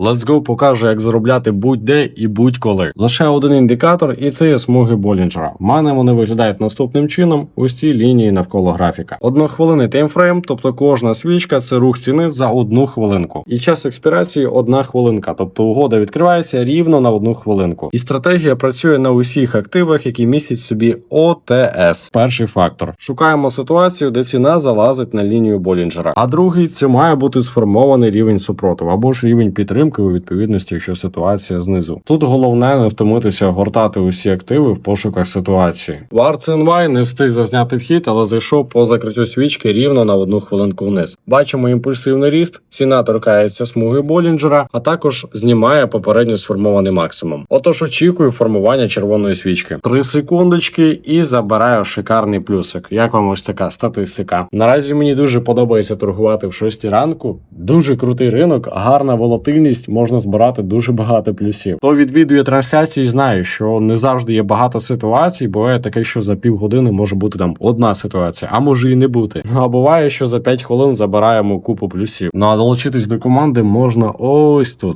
Let's покаже, як заробляти будь-де і будь-коли. Лише один індикатор, і це є смуги Болінджера. В мене вони виглядають наступним чином: ось ці лінії навколо графіка. Однохвилинний таймфрейм, тобто кожна свічка це рух ціни за одну хвилинку. І час експірації одна хвилинка, тобто угода відкривається рівно на одну хвилинку. І стратегія працює на усіх активах, які містять собі ОТС. Перший фактор. Шукаємо ситуацію, де ціна залазить на лінію Болінджера. А другий це має бути сформований рівень супротиву або ж рівень підтримки у відповідності, якщо ситуація знизу. Тут головне не втомитися гортати усі активи в пошуках ситуації. Варценвай не встиг зазняти вхід, але зайшов по закриттю свічки рівно на одну хвилинку вниз. Бачимо імпульсивний ріст, ціна торкається смуги Болінджера, а також знімає попередньо сформований максимум. Отож очікую формування червоної свічки. Три секундочки і забираю шикарний плюсик. Як вам ось така статистика? Наразі мені дуже подобається торгувати в 6 ранку. Дуже крутий ринок, гарна волатильність, можна збирати дуже багато плюсів. Хто відвідує трансляції, знає, що не завжди є багато ситуацій. Буває таке, що за півгодини може бути там одна ситуація, а може і не бути. Ну а буває, що за 5 хвилин забираємо купу плюсів. Ну а долучитись до команди можна ось тут.